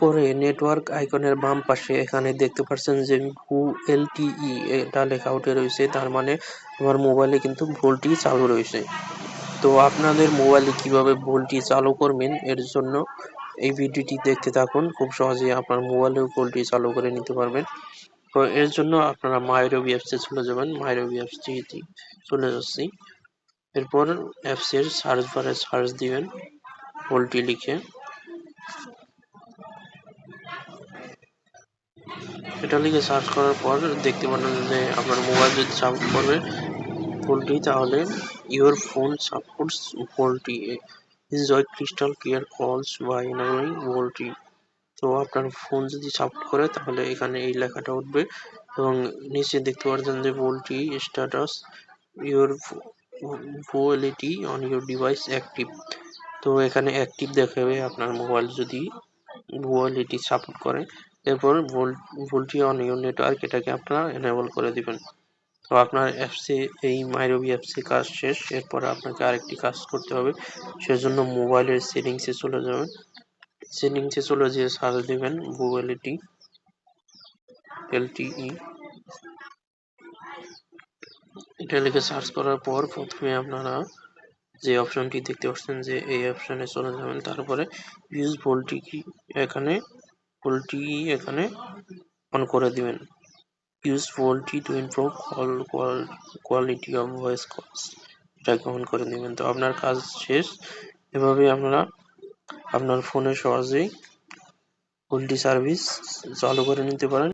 পরে নেটওয়ার্ক আইকনের বাম পাশে এখানে দেখতে পাচ্ছেন যে ভু এলটিই এটা লেখা উঠে রয়েছে। তার মানে আমার মোবাইলে কিন্তু ভুলটি চালু রয়েছে। তো আপনাদের মোবাইলে কীভাবে ভুলটি চালু করবেন, এর জন্য এই ভিডিওটি দেখতে থাকুন। খুব সহজেই আপনার মোবাইলেও ভুলটি চালু করে নিতে পারবেন। তো এর জন্য আপনারা মাইরবি অ্যাপসে চলে যাবেন। মাইরবি অ্যাপসটি চলে যাচ্ছি। এরপর অ্যাপসের সার্চ বারে সার্চ দিবেন, ভুলটি লিখে। এটা লিখে সার্চ করার পর দেখতে পারেন যে আপনার মোবাইল যদি সাপোর্ট করবে ফোনটি তাহলে your phone supports VoLTE enjoy crystal clear calls by naming VoLTE তো আপনার ফোন যদি সাপোর্ট করে, তাহলে এখানে এই লেখাটা উঠবে এবং নিচে দেখতে পাচ্ছেন যে VoLTE status your VoLTE on your device active তো এখানে অ্যাক্টিভ দেখাবে আপনার মোবাইল যদি ভুয়ালিটি সাপোর্ট করে। এরপর ভুলটি অন ইউর নেটওয়ার্ক এটাকে আপনারা এনেবল করে দিবেন। তো আপনার অ্যাপসে এই মাইরবি অ্যাপসে কাজ শেষ, এরপর আপনাকে আরেকটি কাজ করতে হবে, সেজন্য মোবাইলের সেটিংসে চলে যাবেন। সেটিংসে চলে যেয়ে সার্চ দেবেন ভুয়ালিটি এলটিই এটা লিখে সার্চ করার পর প্রথমে আপনারা যে অপশনটি দেখতে পাচ্ছেন যে এই অপশনে চলে যাবেন, তারপরে ইউজ ভোল্টি কি? এখানে ভোল্টি এখানে অন করে দিবেন। Use VoLTE to improve call quality of voice calls এটাকে অন করে দিবেন। তো আপনার কাজ শেষ। এভাবে আপনারা আপনার ফোনে সহজেই ভোল্টি সার্ভিস চালু করে নিতে পারেন।